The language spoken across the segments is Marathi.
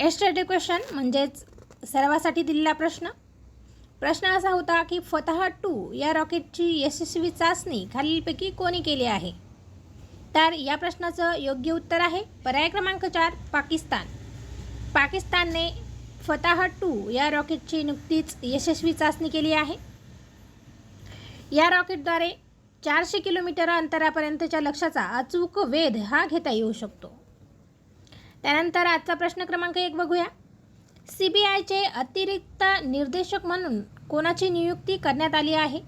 एस्टरडे क्वेश्चन म्हणजेच सर्वासाठी दिलेला प्रश्न. प्रश्न असा होता की फतह टू या रॉकेटची यशस्वी चाचणी खालीलपैकी कोणी केली आहे? तर या प्रश्नाचं योग्य उत्तर आहे पर्याय क्रमांक चार पाकिस्तान. पाकिस्तानने फताह टू या रॉकेटची नुकतीच यशस्वी चाचणी केली आहे. या रॉकेटद्वारे चारशे किलोमीटर अंतरापर्यंतच्या लक्ष्याचा अचूक वेध हा घेता येऊ शकतो. त्यानंतर आजचा प्रश्न क्रमांक एक बघूया. सी बी आयचे अतिरिक्त निर्देशक म्हणून कोणाची नियुक्ती करण्यात आली आहे?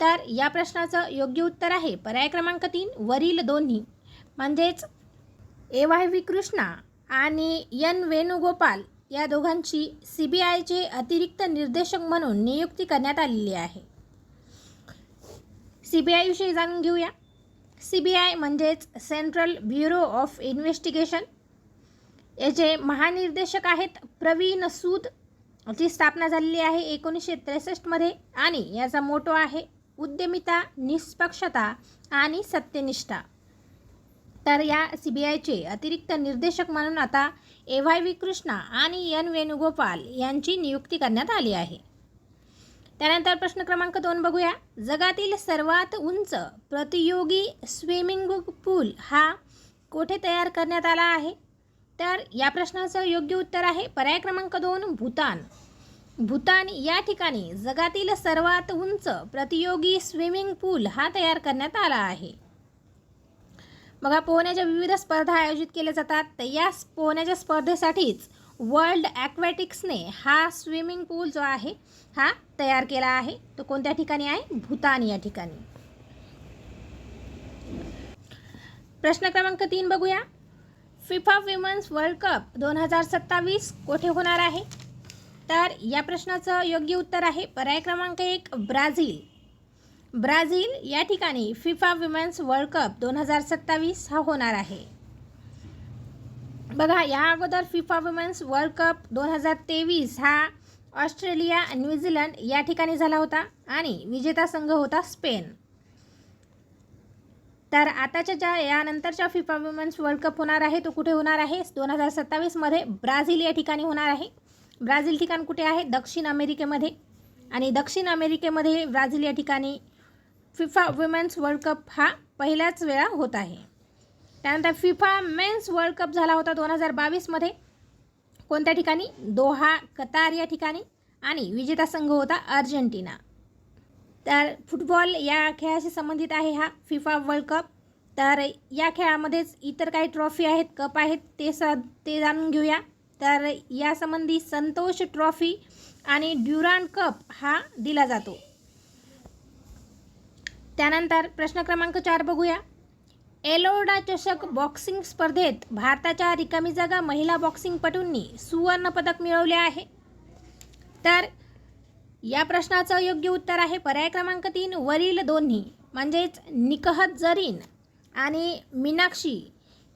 तर या प्रश्नाचं योग्य उत्तर आहे पर्याय क्रमांक तीन वरील दोन्ही. म्हणजेच ए वाय व्ही कृष्णा आणि एन वेणुगोपाल या दोघांची सी बी आयचे अतिरिक्त निर्देशक म्हणून नियुक्ती करण्यात आलेली आहे. सी बी आयविषयी जाणून घेऊया. सी बी आय म्हणजेच सेंट्रल ब्युरो ऑफ इन्व्हेस्टिगेशन याचे महानिर्देशक आहेत प्रवीण सूद ची स्थापना झालेली आहे एकोणीसशे त्रेसष्टमध्ये आणि याचा मोटो आहे उद्यमिता निष्पक्षता आणि सत्यनिष्ठा. तर या सी बी आयचे अतिरिक्त निर्देशक म्हणून आता ए व्हाय व्ही कृष्णा आणि एन वेणुगोपाल यांची नियुक्ती करण्यात आली आहे. त्यानंतर प्रश्न क्रमांक दोन बघूया. जगातील सर्वात उंच प्रतियोगी स्विमिंग पूल हा कोठे तयार करण्यात आला आहे? तर या प्रश्नाचं योग्य उत्तर आहे पर्याय क्रमांक दोन भूतान. भूतान या ठिकाणी जगातील सर्वात उंच प्रतियोगी स्विमिंग पूल हा तयार करण्यात आला आहे. बघा पोहण्याच्या विविध स्पर्धा आयोजित केल्या जातात. तर या पोहण्याच्या स्पर्धेसाठीच वर्ल्ड ॲक्वॅटिक्सने हा स्विमिंग पूल जो आहे हा तयार केला आहे. तो कोणत्या ठिकाणी आहे? भूतान या ठिकाणी. प्रश्न क्रमांक तीन बघूया. फिफा विमन्स वर्ल्ड कप दोन हजार सत्तावीस कोठे होणार आहे? तर या प्रश्नाचं योग्य उत्तर आहे पर्याय क्रमांक एक ब्राझील. ब्राझील या ठिकाणी फिफा विमेन्स वर्ल्ड कप दोन हजार सत्तावीस हा होणार आहे. बघा या अगोदर फिफा विमेन्स वर्ल्ड कप दोन हजार तेवीस हा ऑस्ट्रेलिया न्यूझीलंड या ठिकाणी झाला होता आणि विजेता संघ होता स्पेन. तर आताच्या ज्या यानंतरच्या फिफा वुमेन्स वर्ल्ड कप होणार आहे तो कुठे होणार आहे? दोन हजार सत्तावीसमध्ये ब्राझील या ठिकाणी होणार आहे. ब्राझील ठिकाण कुठे आहे? दक्षिण अमेरिकेमध्ये. आणि दक्षिण अमेरिकेमध्ये ब्राझील या ठिकाणी फिफा वुमेन्स वर्ल्ड कप हा पहिल्याच वेळा होत आहे. त्यानंतर फिफा मेन्स वर्ल्ड कप झाला होता दोन हजार बावीसमध्ये कोणत्या ठिकाणी? दोहा कतार या ठिकाणी. आणि विजेता संघ होता अर्जेंटिना. तर फुटबॉल या खेळाशी संबंधित आहे हा फिफा वर्ल्ड कप तर या खेळामध्येच इतर काही ट्रॉफी आहेत कप आहेत ते स ते जाणून घेऊया. तर यासंबंधी संतोष ट्रॉफी आणि ड्युरान कप हा दिला जातो. त्यानंतर प्रश्न क्रमांक चार बघूया. एलोडा चषक बॉक्सिंग स्पर्धेत भारताच्या रिकामी जागा महिला बॉक्सिंगपटूंनी सुवर्णपदक मिळवले आहे. तर या प्रश्नाचं योग्य उत्तर आहे. पर्याय क्रमांक तीन वरील दोन्ही म्हणजेच निकहत जरीन आणि मीनाक्षी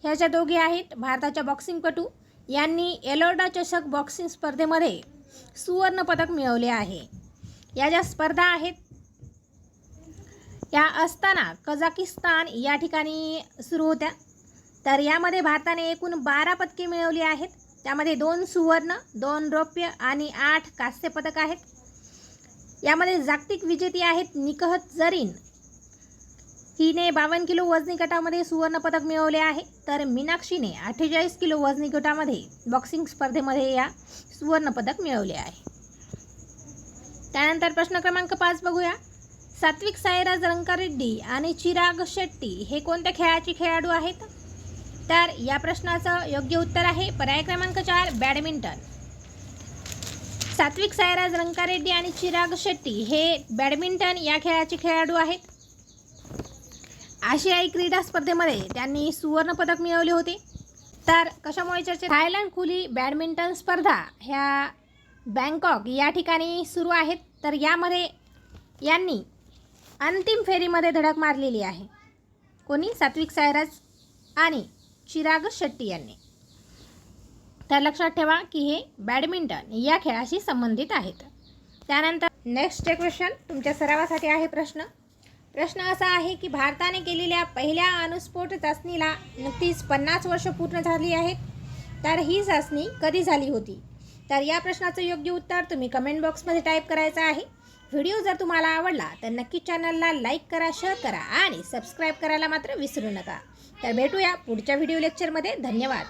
ह्याच्या दोघे आहेत. भारताच्या बॉक्सिंगपटू यांनी एलोर्डा चषक बॉक्सिंग स्पर्धेमध्ये सुवर्णपदक मिळवले आहे. या ज्या स्पर्धा आहेत या असताना कझाकिस्तान या ठिकाणी सुरू होत्या. तर यामध्ये भारताने एकूण बारा पदके मिळवली आहेत. त्यामध्ये दोन सुवर्ण दोन रौप्य आणि आठ कांस्य पदक आहेत. यामध्ये जागतिक विजेती आहेत निकहत जरीन. हिने बावन्न किलो वजनी गटामध्ये सुवर्णपदक मिळवले आहे. तर मीनाक्षीने अठ्ठेचाळीस किलो वजनी गटामध्ये बॉक्सिंग स्पर्धेमध्ये या सुवर्णपदक मिळवले आहे. त्यानंतर प्रश्न क्रमांक पाच बघूया. सात्विक साईराज रंकारेड्डी आणि चिराग शेट्टी हे कोणत्या खेळाचे खेळाडू आहेत? तर या प्रश्नाचं योग्य उत्तर आहे. पर्याय क्रमांक चार बॅडमिंटन. सात्विक सायराज रंकारेड्डी आणि चिराग शेट्टी हे बॅडमिंटन या खेळाचे खेळाडू आहेत. आशियाई क्रीडा स्पर्धेमध्ये त्यांनी सुवर्णपदक मिळवले होते. तर कशामुळे चर्चा थायलंड खुली बॅडमिंटन स्पर्धा ह्या बँकॉक या ठिकाणी सुरू आहेत. तर यामध्ये यांनी अंतिम फेरीमध्ये धडक मारलेली आहे. कोणी? सात्विक सायराज आणि चिराग शेट्टी यांनी. तर लक्षात ठेवा की हे बॅडमिंटन या खेळाशी संबंधित आहेत. त्यानंतर नेक्स्ट क्वेश्चन तुमच्या सरावासाठी आहे प्रश्न. प्रश्न असा आहे की भारताने केलेल्या पहिल्या अणुस्फोट चाचणीला नुकतीच पन्नास वर्ष पूर्ण झाली आहेत. तर ही चाचणी कधी झाली होती? तर या प्रश्नाचं योग्य उत्तर तुम्ही कमेंट बॉक्समध्ये टाईप करायचं आहे. व्हिडिओ जर तुम्हाला आवडला तर नक्की चॅनलला लाईक करा शेअर करा आणि सबस्क्राईब करायला मात्र विसरू नका. तर भेटूया पुढच्या व्हिडिओ लेक्चरमध्ये धन्यवाद.